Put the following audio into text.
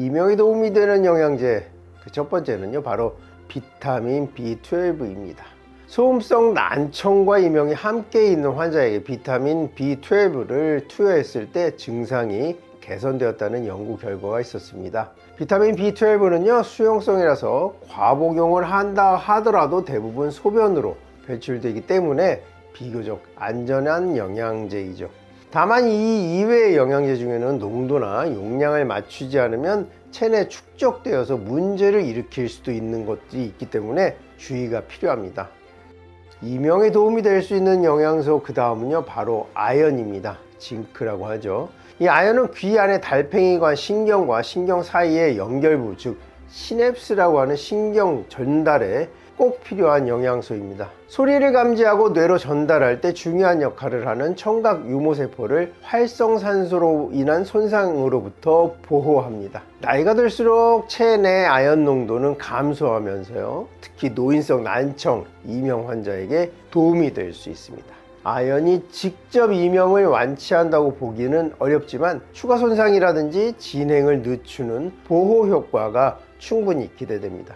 이명에 도움이 되는 영양제 그 첫 번째는요 바로 비타민 B12입니다. 소음성 난청과 이명이 함께 있는 환자에게 비타민 B12를 투여했을 때 증상이 개선되었다는 연구 결과가 있었습니다. 비타민 B12는요 수용성이라서 과복용을 한다 하더라도 대부분 소변으로 배출되기 때문에 비교적 안전한 영양제이죠. 다만 이 이외의 영양제 중에는 농도나 용량을 맞추지 않으면 체내에 축적되어서 문제를 일으킬 수도 있는 것들이 있기 때문에 주의가 필요합니다. 이명에 도움이 될 수 있는 영양소 그 다음은요 바로 아연입니다. 징크라고 하죠. 이 아연은 귀 안에 달팽이관 신경과 신경 사이의 연결부 즉 시냅스라고 하는 신경 전달에 꼭 필요한 영양소입니다. 소리를 감지하고 뇌로 전달할 때 중요한 역할을 하는 청각 유모세포를 활성산소로 인한 손상으로부터 보호합니다. 나이가 들수록 체내 아연 농도는 감소하면서요. 특히 노인성 난청, 이명 환자에게 도움이 될 수 있습니다. 아연이 직접 이명을 완치한다고 보기는 어렵지만 추가 손상이라든지 진행을 늦추는 보호 효과가 충분히 기대됩니다.